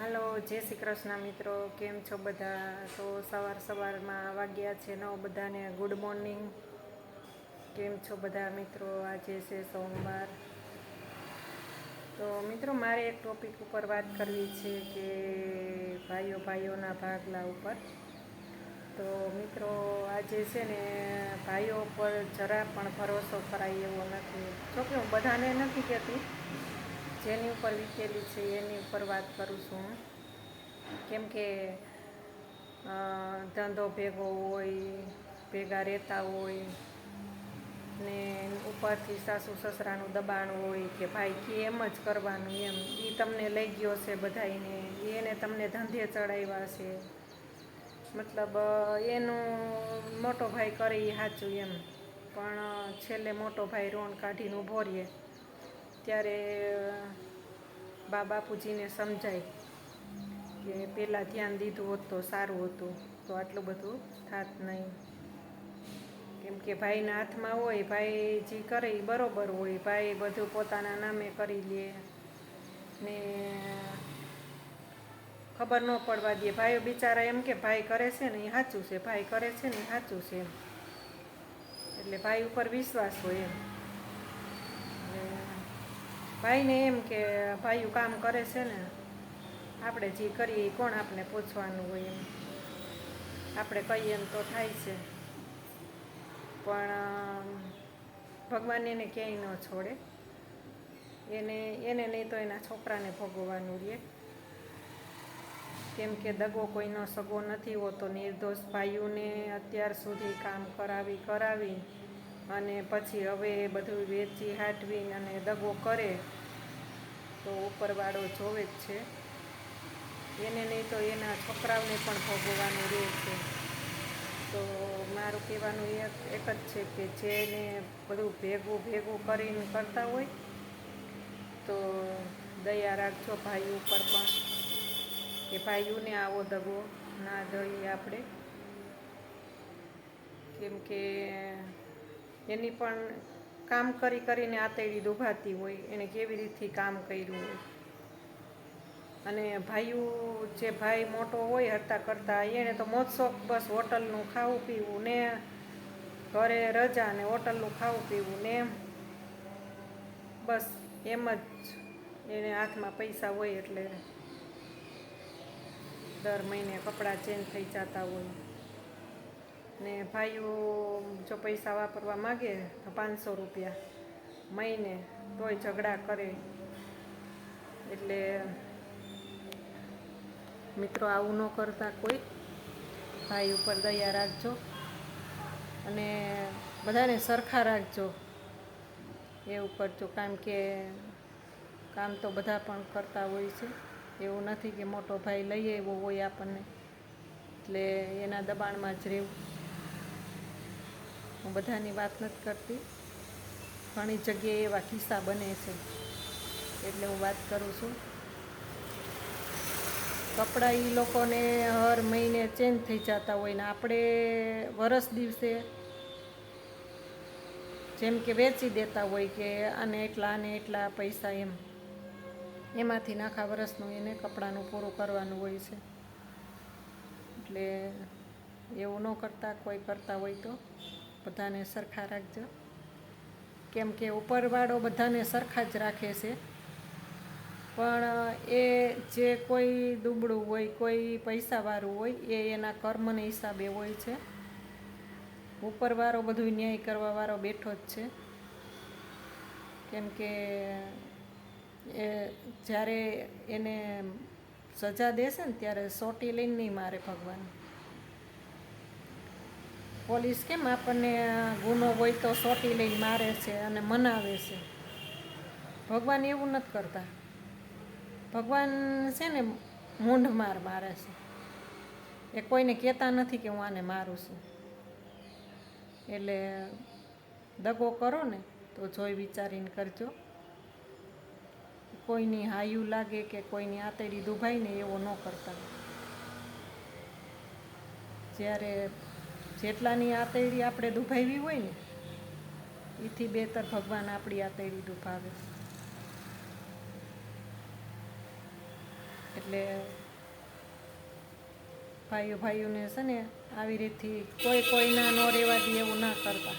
હાલો, જય શ્રી કૃષ્ણ મિત્રો. કેમ છો બધા? તો સવાર સવારમાં વાગ્યા છે નવ બધાને ગુડ મોર્નિંગ કેમ છો બધા મિત્રો? આજે છે સોમવાર. તો મિત્રો, મારે એક ટોપિક ઉપર વાત કરવી છે કે ભાઈઓ ભાઈઓના ભાગલા ઉપર. તો મિત્રો, આજે છે ને ભાઈઓ પર જરા પણ ભરોસો કરાય એવો નથી. જોકે હું બધાને નથી કહેતી જેની ઉપર વીતેલી છે, એની ઉપર વાત કરું છું. કેમ કે ધંધો ભેગો હોય, ભેગા રહેતા હોય, ને ઉપરથી સાસુ સસરાનું દબાણ હોય કે ભાઈ કે એમ જ કરવાનું એમ એ તમને લઈ ગયો છે બધાયને, એને તમને ધંધે ચડાવ્યા છે. મતલબ એનું મોટો ભાઈ કરે સાચું એમ. પણ છેલ્લે મોટો ભાઈ રોણ કાઢીને ઊભો રહે. ત્યારે બા બાપુજીને સમજાય કે પહેલાં ધ્યાન દીધું હોત તો સારું હતું, તો આટલું બધું થાત નહીં. કેમ કે ભાઈના હાથમાં હોય, ભાઈ જે કરે એ બરોબર હોય, ભાઈ બધું પોતાના નામે કરી લે ને ખબર ન પડવા દે. ભાઈઓ બિચારા એમ કે ભાઈ કરે છે ને એ સાચું છે, ભાઈ કરે છે ને એ સાચું છે એટલે ભાઈ ઉપર વિશ્વાસ હોય એમ. ભાઈને એમ કે ભાઈઓ કામ કરે છે ને, આપણે જે કરીએ એ કોણ આપણે પૂછવાનું હોય એમ. આપણે કહીએ એમ તો થાય છે. પણ ભગવાન એને ક્યાંય ન છોડે. એને એને નહીં તો એના છોકરાને ભોગવવાનું રહે. કેમ કે દગો કોઈનો સગો નથી હોતો, નિર્દોષ ભાઈઓને અત્યાર સુધી કામ કરાવી કરાવી. અને પછી હવે બધું વેચી, હાટવીને અને દગો કરે, તો ઉપરવાળો જોવે જ છે. એને નહીં તો એના છોકરાઓને પણ ભોગવવાનું રહે છે. તો મારું કહેવાનું એક એક જ છે કે જેને બધું ભેગું ભેગું કરીને કરતા હોય, તો દયા રાખજો ભાઈ ઉપર પણ, કે ભાઈઓને આવો દગો ના દઈએ આપણે. કેમ કે એની પણ કામ કરી કરીને આતેડી દુભાતી હોય, એણે કેવી રીતથી કામ કર્યું હોય. અને ભાઈઓ જે ભાઈ મોટો હોય હરતા કરતા, એણે તો મોજશોખ બસ હોટલનું ખાવું પીવું ને ઘરે રજા ને હોટલનું ખાવું પીવું ને બસ એમ જ એને હાથમાં પૈસા હોય એટલે દર મહિને કપડાં ચેન્જ થઈ જતા હોય. ને ભાઈઓ જો પૈસા વાપરવા માગે તો પાંચસો રૂપિયા મહિને તોય ઝઘડા કરે. એટલે મિત્રો આવું ન કરતા કોઈ. ભાઈ ઉપર દયા રાખજો અને બધાને સરખા રાખજો. એવું કરજો કારણ કે કામ તો બધા પણ કરતા હોય છે. એવું નથી કે મોટો ભાઈ લઈ આવ્યો હોય આપણને. એટલે એના દબાણમાં જ રહેવું. હું બધાની વાત નથી કરતી. ઘણી જગ્યાએ એવા કિસ્સા બને છે. એટલે હું વાત કરું છું. કપડાં એ લોકોને હર મહિને ચેન્જ થઈ જતા હોય ને આપણે વરસ દિવસે જેમ કે વેચી દેતા હોય કે આને એટલા આને એટલા પૈસા એમ. એમાંથી નાખા વરસનું એને કપડાનું પૂરું કરવાનું હોય છે. એટલે એવું ન કરતા, કોઈ કરતા હોય તો. બધાને સરખા રાખજો. કેમ કે ઉપરવાળો બધાને સરખા જ રાખે છે. પણ, એ જે કોઈ દુબળું હોય, કોઈ પૈસાવાળું હોય, એ એના કર્મને હિસાબે હોય છે. ઉપરવાળો બધું ન્યાય કરવાવાળો બેઠો જ છે. કેમ કે, એ જ્યારે એને સજા દેશે ને ત્યારે સોટી લઈને નહીં મારે ભગવાન. પોલીસ કેમ આપણને ગુનો હોય તો સોટી લઈને મારે છે અને મનાવે છે? ભગવાન એવું નથી કરતા. ભગવાન છે ને મૂંઢ માર મારે છે. એ કોઈને કહેતા નથી કે હું આને મારું છું. એટલે દગો કરો ને તો જોઈ વિચારીને કરજો. કોઈની હાયું લાગે કે કોઈની આતેડી દુભાઈ ને એવો ન કરતા. જ્યારે જેટલાની આતેડી આપણે દુભાવી હોય ને, એથી બેતર ભગવાન આપણી આતેડી દુભાવે. એટલે ભાઈઓ ભાઈઓને છે ને, આવી રીતથી કોઈ કોઈના ન રહેવા દે એવું ના કરતા.